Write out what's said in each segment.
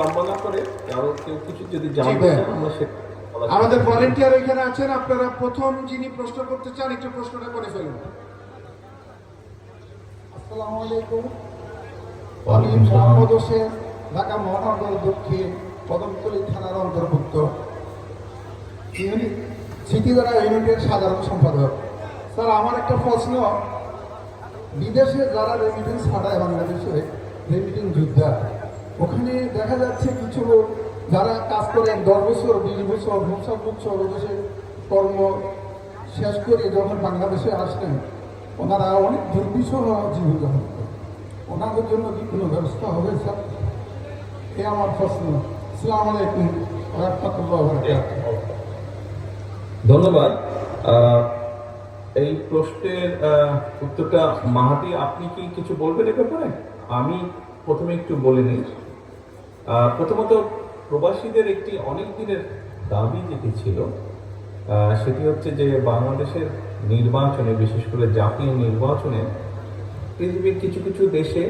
লম্বা না করে কারও কেউ কিছু যদি জানতে আমরা সেটা আমাদের ভলেন্টিয়ার এখানে আছেন আপনারা প্রথম যিনি প্রশ্ন করতে চান একটু প্রশ্নটা করে ফেলুন। আসসালামু আলাইকুম। আমি মোহাম্মদ হোসেন ঢাকা মহানগর দক্ষিণ কদমতলী থানার অন্তর্ভুক্ত। ইউনিট স্মৃতিধারা ইউনিটের সাধারণ সম্পাদক। স্যার আমার একটা প্রশ্ন। বিদেশে যারা রেমিটেন্স পাঠায় বাংলাদেশে রেমিটেন্স যোদ্ধা ওখানে দেখা যাচ্ছে কিছু লোক যারা কাজ করেন দশ বছর, বিশ বছর, পঞ্চাশ বছর ওদেশে কর্ম শেষ করে যখন বাংলাদেশে আসলেন, ওনারা অনেক দুর্বিষহ জীবনযাপন করেন ওনাদের জন্য কি কোনো ব্যবস্থা হবে স্যার? এ আমার প্রশ্ন। আসসালামু আলাইকুম রহমতুল্লাহ ধন্যবাদ। এই প্রশ্নের উত্তরটা মাহাতি, আপনি কি কিছু বলবেন এ ব্যাপারে? আমি প্রথমে একটু বলে নিই। প্রথমত প্রবাসীদের একটি অনেক দিনের দাবি যেটি ছিল সেটি হচ্ছে যে বাংলাদেশের নির্বাচনে, বিশেষ করে জাতীয় নির্বাচনে, পৃথিবীর কিছু কিছু দেশে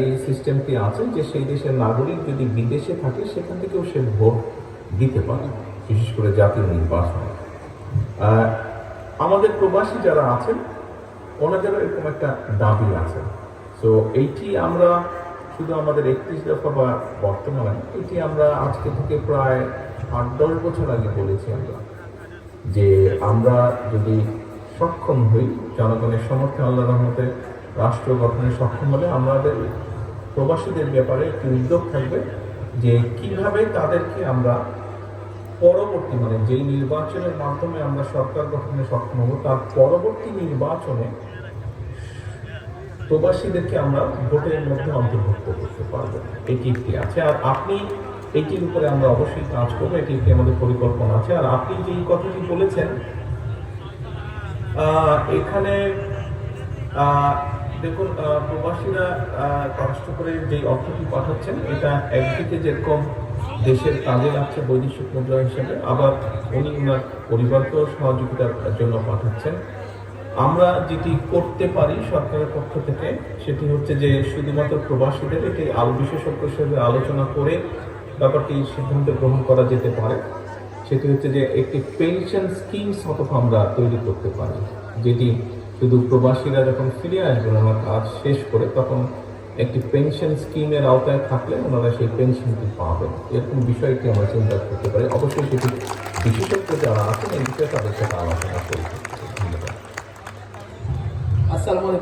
এই সিস্টেমটি আছে যে সেই দেশের নাগরিক যদি বিদেশে থাকে, সেখান থেকেও সে ভোট দিতে পারে, বিশেষ করে জাতীয় নির্বাচনে। আমাদের প্রবাসী যারা আছেন, ওনাদেরও এরকম একটা দাবি আছে। তো এইটি আমরা শুধু আমাদের একত্রিশ দফা বা বর্তমানে এটি আমরা আজকে থেকে প্রায় আট, দশ বছর আগে বলেছি আমরা যে আমরা যদি সক্ষম হই জনগণের সমর্থন আল্লাহ রহমতে, রাষ্ট্র গঠনে সক্ষম হলে আমাদের প্রবাসীদের ব্যাপারে একটি উদ্যোগ থাকবে যে কীভাবে তাদেরকে আমরা পরবর্তী মানে যেই নির্বাচনের মাধ্যমে আমরা সরকার গঠনে সক্ষম হব, তার পরবর্তী নির্বাচনে প্রবাসীদেরকে আমরা ভোটের মধ্যে অন্তর্ভুক্ত করতে পারব। এটি একটি আছে। আর আপনি এটির উপরে আমরা অবশ্যই কাজ করব। এটি একটি আমাদের পরিকল্পনা আছে। আর আপনি যেই কথাটি বলেছেন এখানে দেখুন প্রবাসীরা কষ্ট করে যে অর্থটি পাঠাচ্ছেন, এটা একদিকে যেরকম দেশের কাজে লাগছে বৈদেশিক মুদ্রা হিসেবে, আবার উনি ওনার পরিবারকেও সহযোগিতার জন্য পাঠাচ্ছেন। আমরা যেটি করতে পারি সরকারের পক্ষ থেকে, সেটি হচ্ছে যে শুধুমাত্র প্রবাসীদের, এটি আলো বিশেষজ্ঞ হিসেবে আলোচনা করে ব্যাপারটি সিদ্ধান্ত গ্রহণ করা যেতে পারে। সেটি হচ্ছে যে একটি পেনশন স্কিম অথবা আমরা তৈরি করতে পারি, যেটি শুধু প্রবাসীরা যখন ফিরে আসবেন, ওনার কাজ শেষ করে, তখন একটি পেনশন স্কিমের আওতায় থাকলে ওনারা সেই পেনশনটি পাবেন। এরকম বিষয়টি আমরা চিন্তা করতে পারি। অবশ্যই সেটি বিশেষজ্ঞ যারা আছেন, এই বিষয়ে তাদের সাথে আলোচনা করব। আসসালামু আলাইকুম